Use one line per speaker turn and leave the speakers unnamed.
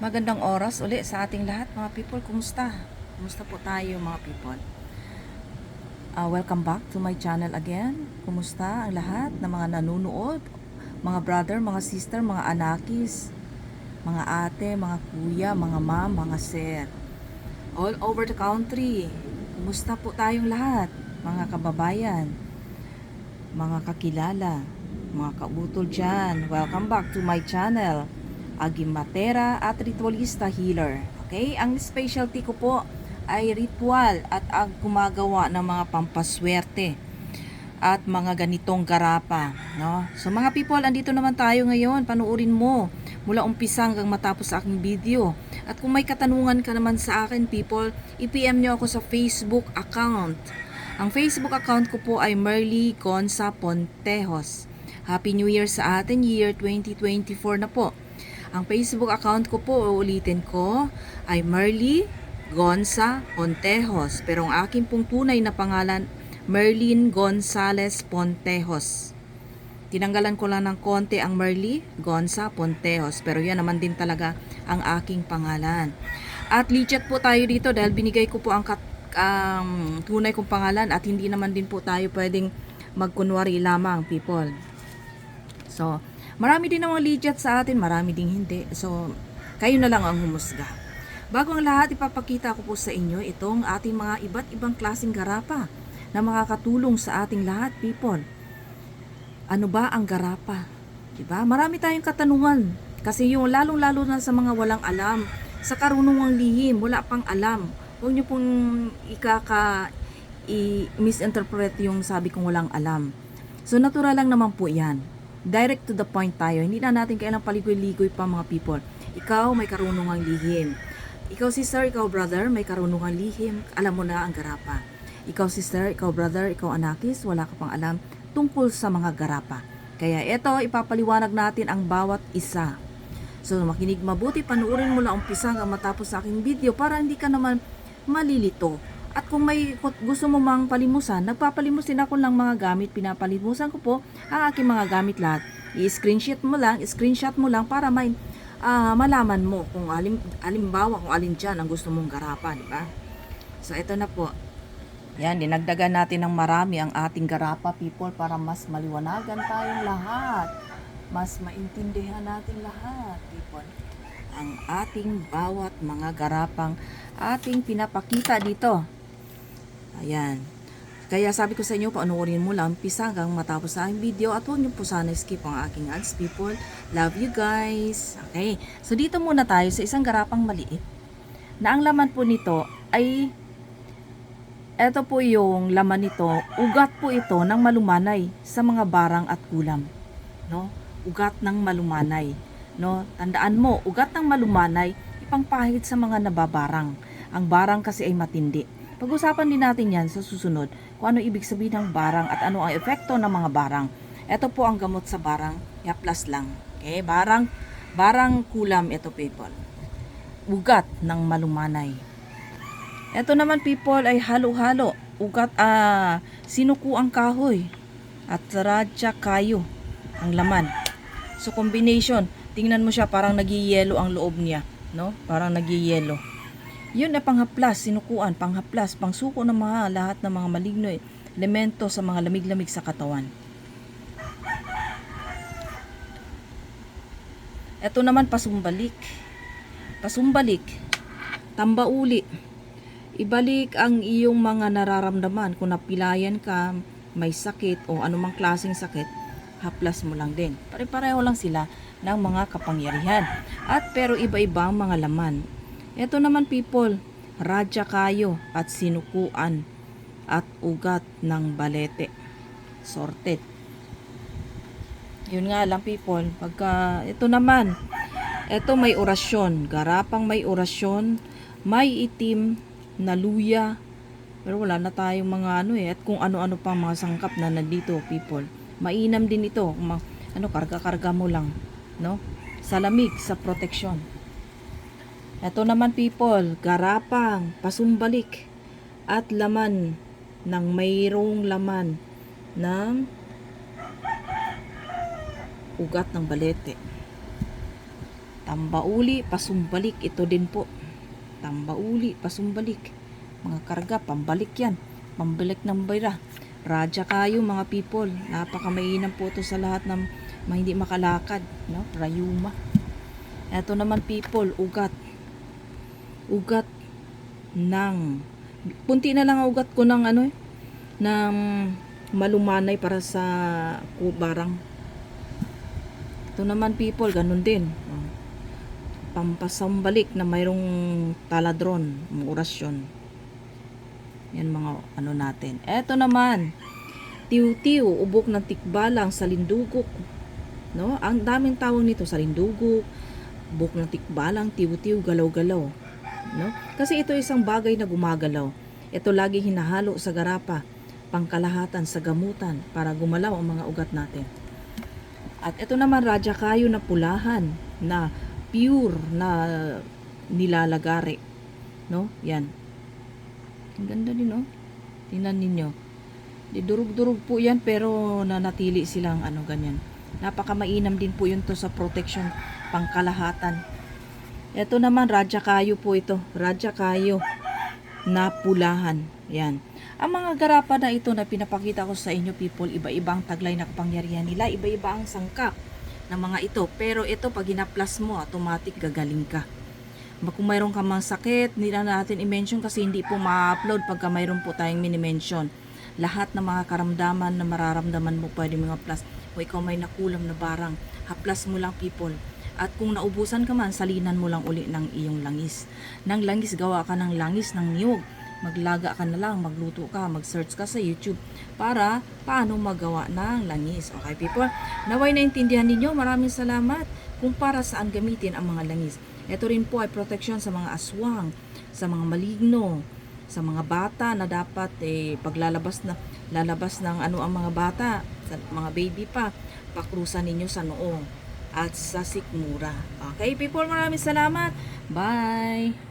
Magandang oras uli sa ating lahat mga people. Kumusta? Kumusta po tayo mga people? Ah, welcome back to my channel again. Kumusta ang lahat ng mga nanonood? Mga brother, mga sister, mga anakis, mga ate, mga kuya, mga ma'am, mga sir. All over the country. Kumusta po tayong lahat? Mga kababayan, mga kakilala, mga kautol dyan. Welcome back to my channel. Agimatera at Ritualista Healer. Okay? Ang specialty ko po ay ritual at ang gumagawa ng mga pampaswerte at mga ganitong garapa. No? So mga people, andito naman tayo ngayon. Panuorin mo mula umpisa hanggang matapos sa aking video. At kung may katanungan ka naman sa akin, people, i-PM nyo ako sa Facebook account. Ang Facebook account ko po ay Merly Gonza Pontejos. Happy New Year sa atin, year 2024 na po. Ang Facebook account ko po, uulitin ko, ay Merly Gonza Pontejos. Pero ang aking pong tunay na pangalan, Merlin Gonzales Pontejos. Tinanggalan ko lang ng konti ang Merly Gonza Pontejos. Pero yan naman din talaga ang aking pangalan. At legit po tayo dito dahil binigay ko po ang kat, um, tunay kong pangalan at hindi naman din po tayo pwedeng magkunwari lamang people. So, marami din namang legit sa atin, marami ding hindi. So, kayo na lang ang humusga. Bago ang lahat, ipapakita ko po sa inyo itong ating mga iba't ibang klaseng garapa na makakatulong sa ating lahat, people. Ano ba ang garapa? Diba? Marami tayong katanungan. Kasi yung lalong-lalo na sa mga walang alam, sa karunungang lihim, wala pang alam. Huwag niyo pong ikaka i-misinterpret yung sabi kong walang alam. So natural lang naman po yan. Direct to the point tayo. Hindi na natin kailang paligoy-ligoy pa mga people. Ikaw may karunungang lihim. Ikaw sister, ikaw brother, may karunungang lihim. Alam mo na ang garapa. Ikaw sister, ikaw brother, ikaw anakis, wala ka pang alam tungkol sa mga garapa. Kaya ito, ipapaliwanag natin ang bawat isa. So makinig mabuti, panuorin mo lang umpisa hanggang matapos sa aking video para hindi ka naman malilito. At kung may gusto mo mang palimusan, nagpapalimusin ako ng mga gamit, pinapalimusan ko po ang aking mga gamit lahat. I-screenshot mo lang, screenshot mo lang para may ah, malaman mo kung alim, alimbawa kung alin dyan ang gusto mong garapa, di ba? So ito na po. Yan, dinagdagan natin ng marami ang ating garapa people para mas maliwanagan tayong lahat. Mas maintindihan natin lahat people. Ang ating bawat mga garapang ating pinapakita dito. Ayan. Kaya sabi ko sa inyo, panoorin mo lang pisa hanggang matapos aking video at huwag niyo po sana skip ang aking ads people. Love you guys. Okay. So dito muna tayo sa isang garapang maliit na ang laman po nito ay eto po yung laman nito. Ugat po ito ng malumanay sa mga barang at kulam. No? Ugat ng malumanay. No? Tandaan mo, ugat ng malumanay ipangpahid sa mga nababarang. Ang barang kasi ay matindi. Pag-usapan din natin yan sa susunod kung ano ibig sabihin ng barang at ano ang epekto ng mga barang. Ito po ang gamot sa barang, yaplas lang. Okay, barang, barang kulam ito people. Ugat ng malumanay. Ito naman people ay halo-halo. Ugat, ah, sinuku ang kahoy. At radya kayo ang laman. So combination, tingnan mo siya parang nagiyelo ang loob niya, no? Parang nagiyelo. Yun na panghaplas, sinukuan, panghaplas, pangsuko ng mga lahat ng mga maligno elemento sa mga lamig-lamig sa katawan. Ito naman pasumbalik. Pasumbalik. Tambauli. Ibalik ang iyong mga nararamdaman kung napilayan ka, may sakit o anumang klaseng sakit, haplas mo lang din. Pare-pareho lang sila ng mga kapangyarihan. At pero iba-iba ang mga laman. Ito naman people, radya kayo at sinukuan at ugat ng balete. Sorted. Yun nga lang people, pagka ito naman, ito may orasyon, garapang may orasyon, may itim na luya, pero wala na tayong mga ano eh, at kung ano-ano pang mga sangkap na nandito people. Mainam din ito, ano, karga-karga mo lang, no? Sa lamig, sa proteksyon. Ito naman people, garapang, pasumbalik, at laman ng mayroong laman ng ugat ng balete. Tambauli, pasumbalik. Ito din po. Tambauli, pasumbalik. Mga karga, pambalik yan. Pambalik ng bayra. Radya kayo mga people. Napakamainam po ito sa lahat ng hindi makalakad. No? Rayuma. Ito naman people, ugat. Ugat ng punti na lang ang ugat ko ng ano eh, ng malumanay para sa kubarang. Ito naman people, ganun din. Pampasambalik na mayroong taladron, orasyon. Yan mga ano natin. Ito naman, tiw-tiw, ubok ng tikbalang sa lindugok. No? Ang daming tawag nito sa lindugok, ubok ng tikbalang, tiw-tiw, galaw-galaw. No? Kasi ito isang bagay na gumagalaw. Ito lagi hinahalo sa garapa, pangkalahatan sa gamutan para gumalaw ang mga ugat natin. At ito naman radya kayo na pulahan na pure na nilalagari. No? Yan. Ang ganda din, oh. Tingnan ninyo. Di durug-durug po yan pero nanatili silang ano ganyan. Napakamainam din po yun to sa protection pangkalahatan. Ito naman radya kayo po ito. Radya kayo na pulahan. Yan. Ang mga garapa na ito na pinapakita ko sa inyo people, iba-ibang taglay na kapangyarihan nila, iba-iba ang sangkap ng mga ito. Pero ito pag ginaplas mo, automatic gagaling ka. Kung mayroon ka mang sakit, hindi na natin i-mention kasi hindi po ma-upload pagka mayroon po tayong mini-mention. Lahat ng mga karamdaman na mararamdaman mo pwede mga plus. O ikaw may nakulam na barang, haplas mo lang people. At kung naubusan ka man, salinan mo lang uli ng iyong langis. Nang langis, gawa ka ng langis ng niyog. Maglaga ka na lang, magluto ka, mag-search ka sa YouTube para paano magawa ng langis. Okay people? Naway naintindihan ninyo, maraming salamat kung para saan gamitin ang mga langis. Ito rin po ay protection sa mga aswang, sa mga maligno, sa mga bata na dapat eh, paglalabas na lalabas ng ano ang mga bata, sa mga baby pa, pakrusan ninyo sa noo at sa sikmura. Okay people, maraming salamat. Bye!